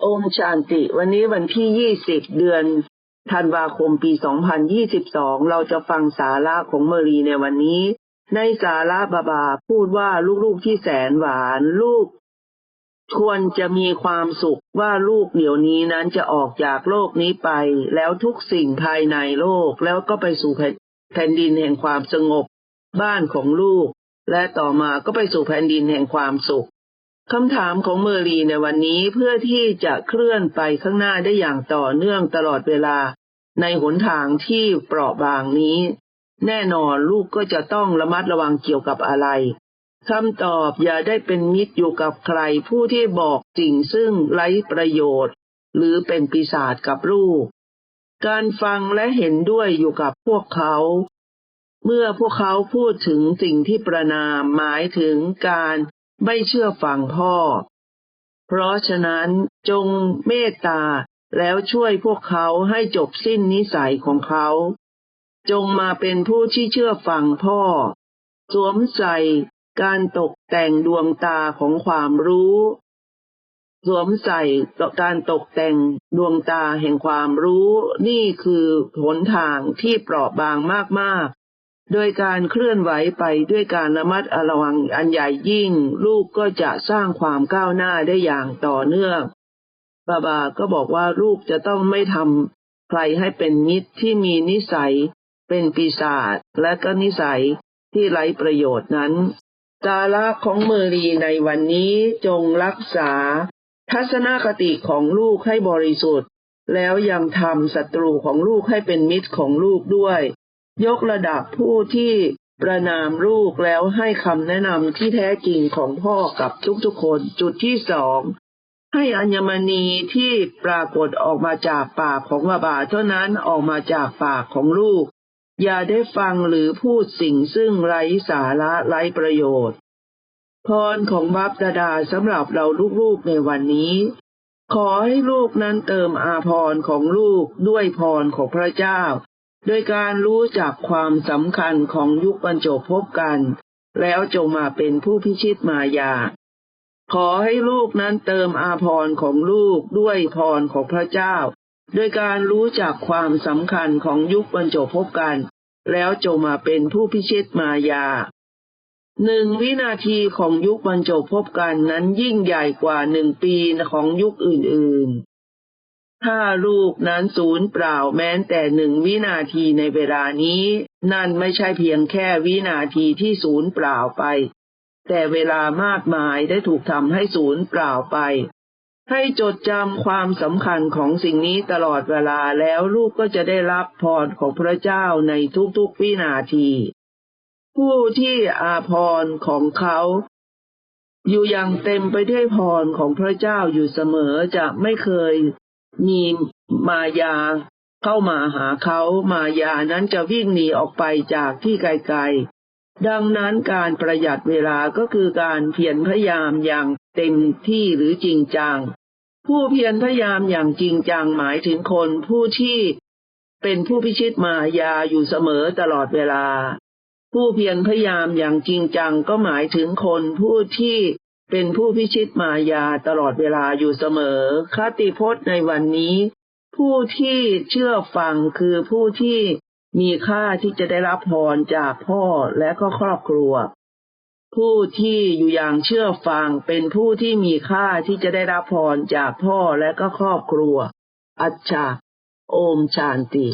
โอมชานติ วันนี้วันที่ 20 เดือนธันวาคมปี 2022 เราจะฟังสาระของเมรีในวันนี้ ในสาระบาบาพูดว่าลูกๆที่แสนหวานลูก ควรจะมีความสุขว่าลูกเดี๋ยวนี้นั้นจะออกจากโลกนี้ไป แล้วทุกสิ่งภายในโลกแล้วก็ไปสู่แผ่นดินแห่งความสงบ บ้านของลูก และต่อมาก็ไปสู่แผ่นดินแห่งความสุข คำถามของเมอรีในวันนี้เพื่อที่จะเคลื่อนไปข้างหน้าได้อย่างต่อเนื่องตลอดเวลา ในหนทางที่เปราะบางนี้ แน่นอนลูกก็จะต้องระมัดระวังเกี่ยวกับอะไรคำตอบอย่าได้เป็นมิตรอยู่กับใครผู้ที่บอกสิ่งซึ่งไร้ประโยชน์ หรือเป็นปีศาจกับลูก การฟังและเห็นด้วยอยู่กับพวกเขา เมื่อพวกเขาพูดถึงสิ่งที่ประนามหมายถึงการ ไม่เชื่อฟังพ่อ เพราะฉะนั้นจงเมตตาแล้วช่วยพวกเขาให้จบสิ้นนิสัยของเขา จงมาเป็นผู้ที่เชื่อฟังพ่อ สวมใส่การตกแต่งดวงตาของความรู้ สวมใส่การตกแต่งดวงตาแห่งความรู้ นี่คือหนทางที่เปราะบางมาก โดยการเคลื่อนไหวไปด้วยการระมัดระวังอันใหญ่ยิ่ง ลูกก็จะสร้างความก้าวหน้าได้อย่างต่อเนื่องบาบาก็บอกว่าลูกจะต้องไม่ทำใครให้เป็นมิตรที่มีนิสัย เป็นปีศาจและก็นิสัยที่ไร้ประโยชน์นั้นสาระของเมรีในวันนี้จงรักษา ทัศนคติของลูกให้บริสุทธิ์ แล้วยังทำศัตรูของลูกให้เป็นมิตรของลูกด้วย ยกระดับผู้ที่ประนามลูกแล้วให้คำแนะนำที่แท้จริงของพ่อกับทุกๆคน จุดที่สองให้อัญมณีที่ปรากฏออกมาจากปากของบาบาเท่านั้นออกมาจากปากของลูก อย่าได้ฟังหรือพูดสิ่งซึ่งไร้สาระไร้ประโยชน์ พรของบับดาดาสำหรับเราลูกๆในวันนี้ ขอให้ลูกนั้นเติมอาพรของลูกด้วยพรของพระเจ้า โดยการรู้จักความสำคัญของยุคบรรจบพบกัน แล้วจงมาเป็นผู้พิชิตมายา ขอให้ลูกนั้นเติมอาพรของลูกด้วยพรของพระเจ้า โดยการรู้จักความสำคัญของยุคบรรจบพบกัน แล้วจงมาเป็นผู้พิชิตมายาหนึ่งวินาทีของยุคบรรจบพบกันนั้นยิ่งใหญ่กว่าหนึ่งปีของยุคอื่นๆ ถ้าลูกนั้นสูญเปล่าแม้แต่หนึ่งวินาทีในเวลานี้ นั่นไม่ใช่เพียงแค่วินาทีที่สูญเปล่าไป แต่เวลามากมายได้ถูกทำให้สูญเปล่าไป ให้จดจำความสำคัญของสิ่งนี้ตลอดเวลาแล้วลูกก็จะได้รับพรของพระเจ้าในทุกๆวินาที ผู้ที่อาพรของเขาอยู่อย่างเต็มไปด้วยพรของพระเจ้าอยู่เสมอจะไม่เคย มีมายาเข้ามาหาเขามายานั้นจะวิ่งหนีออกไปจากที่ไกลๆ ดังนั้นการประหยัดเวลาก็คือการเพียรพยายามอย่างเต็มที่หรือจริงจัง ผู้เพียรพยายามอย่างจริงจังหมายถึงคนผู้ที่เป็นผู้พิชิตมายาอยู่เสมอตลอดเวลา ผู้เพียรพยายามอย่างจริงจังก็หมายถึงคนผู้ที่ เป็นผู้พิชิตมายาตลอดเวลาอยู่เสมอ คติพจน์ในวันนี้ ผู้ที่เชื่อฟังคือผู้ที่มีค่าที่จะได้รับพรจากพ่อและก็ครอบครัว ผู้ที่อยู่อย่างเชื่อฟังเป็นผู้ที่มีค่าที่จะได้รับพรจากพ่อและก็ครอบครัว อัจฉาโอมชานติ